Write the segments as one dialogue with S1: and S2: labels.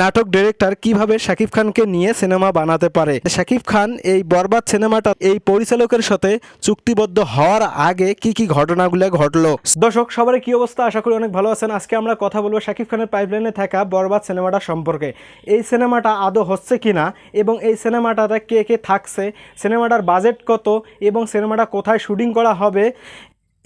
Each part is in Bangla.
S1: নাটক ডিরেক্টর কীভাবে শাকিব খানকে নিয়ে সিনেমা বানাতে পারে? শাকিব খান এই বরবাদ সিনেমাটা এই পরিচালকের সাথে চুক্তিবদ্ধ হওয়ার আগে কি কি ঘটনাগুলো ঘটলো? দর্শক সবার কি অবস্থা? আশা করি অনেক ভালো আছেন। আজকে আমরা কথা বলব শাকিব খানের পাইপলাইনে থাকা বরবাদ সিনেমাটা সম্পর্কে। এই সিনেমাটা আদৌ হচ্ছে কিনা এবং এই সিনেমাটাতে কে কে থাকছে? সিনেমাটার বাজেট কত এবং সিনেমাটা কোথায় শুটিং করা হবে?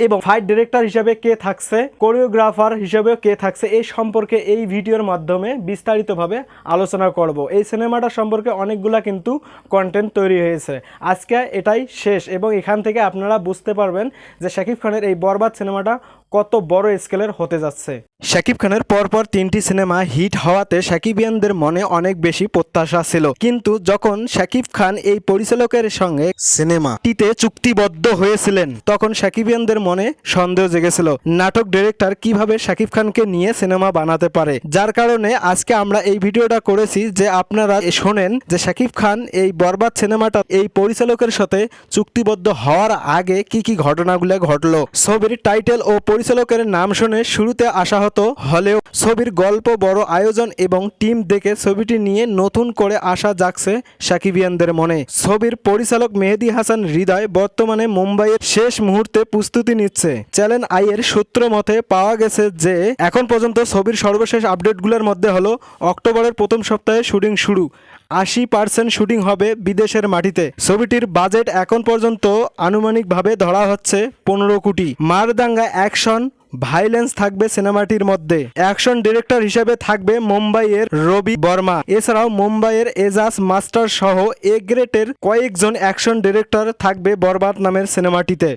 S1: এবং ফাইট ডিরেক্টর হিসেবে কে থাকছে, কোরিওগ্রাফার হিসেবেও কে থাকছে, এই সম্পর্কে এই ভিডিওর মাধ্যমে বিস্তারিতভাবে আলোচনা করব। এই সিনেমাটা সম্পর্কে অনেকগুলা কিন্তু কন্টেন্ট তৈরি হয়েছে। আজকে এটাই শেষ এবং এখান থেকে আপনারা বুঝতে পারবেন যে শাকিব খানের এই বরবাদ সিনেমাটা কত বড় স্কেলের হতে যাচ্ছে। শাকিব খানের পরপর তিনটি সিনেমা হিট হওয়াতে শাকিবিয়ানদের মনে অনেক বেশি প্রত্যাশা ছিল। কিন্তু যখন শাকিব খান এই পরিচালকের সঙ্গে সিনেমাটিতে চুক্তিবদ্ধ হয়েছিলেন, তখন শাকিবিয়ানদের মনে সন্দেহ জেগেছিল, নাটক ডিরেক্টর কীভাবে শাকিব খানকে নিয়ে সিনেমা বানাতে পারে? যার কারণে আজকে আমরা এই ভিডিওটা করেছি যে আপনারা শোনেন যে শাকিব খান এই বরবাদ সিনেমাটা এই পরিচালকের সাথে চুক্তিবদ্ধ হওয়ার আগে কি কি ঘটনাগুলো ঘটলো। ছবির টাইটেল ও পরিচালকের নাম শুনে শুরুতে আসা আশাহত হলেও ছবির গল্প, বড় আয়োজন এবং টিম দেখে ছবিটি নিয়ে নতুন করে আশা জাগছে সাকিবিয়ানদের মনে। ছবির পরিচালক মেহেদি হাসান হৃদয় বর্তমানে মুম্বাইয়ের শেষ মুহূর্তে প্রস্তুতি নিচ্ছে। চ্যানেল আইয়ের সূত্র মতে পাওয়া গেছে যে, এখন পর্যন্ত ছবির সর্বশেষ আপডেটগুলোর মধ্যে হলো অক্টোবরের প্রথম সপ্তাহে শুটিং শুরু। আশি পার্সেন্ট শুটিং হবে বিদেশের মাটিতে। ছবিটির বাজেট এখন পর্যন্ত আনুমানিকভাবে ধরা হচ্ছে পনেরো কোটি। মারদাঙ্গা অ্যাকশন, ভাইলেন্স থাকবে সিনেমাটির মধ্যে। অ্যাকশন ডিরেক্টর হিসেবে থাকবে মুম্বাইয়ের রবি বর্মা। এছাড়াও মুম্বাইয়ের এজাজ মাস্টার সহ এ গ্রেটের কয়েকজন অ্যাকশন ডিরেক্টর থাকবে বরবাদ নামের সিনেমাটিতে।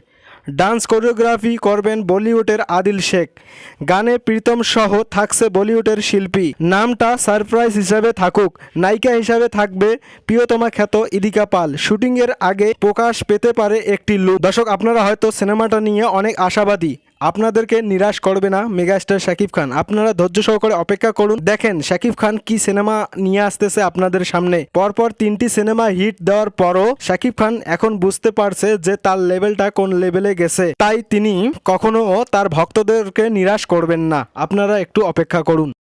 S1: ডান্স কোরিওগ্রাফি করবেন বলিউডের আদিল শেখ। গানে প্রীতম সহ থাকছে বলিউডের শিল্পী। নামটা সারপ্রাইজ হিসাবে থাকুক। নায়িকা হিসাবে থাকবে প্রিয়তমা খ্যাত ইদিকা পাল। শুটিংয়ের আগে প্রকাশ পেতে পারে একটি লুক। দর্শক, আপনারা হয়তো সিনেমাটা নিয়ে অনেক আশাবাদী। আপনাদেরকে নিরাশ করবে না মেগাস্টার শাকিব খান। আপনারা ধৈর্য সহকারে অপেক্ষা করুন। দেখেন, শাকিব খান কি সিনেমা নিয়ে আসতেছে আপনাদের সামনে। পরপর তিনটি সিনেমা হিট দেওয়ার পরও শাকিব খান এখন বুঝতে পারছে যে তার লেভেলটা কোন লেভেলে গেছে। তাই তিনি কখনো তার ভক্তদেরকে নিরাশ করবেন না। আপনারা একটু অপেক্ষা করুন।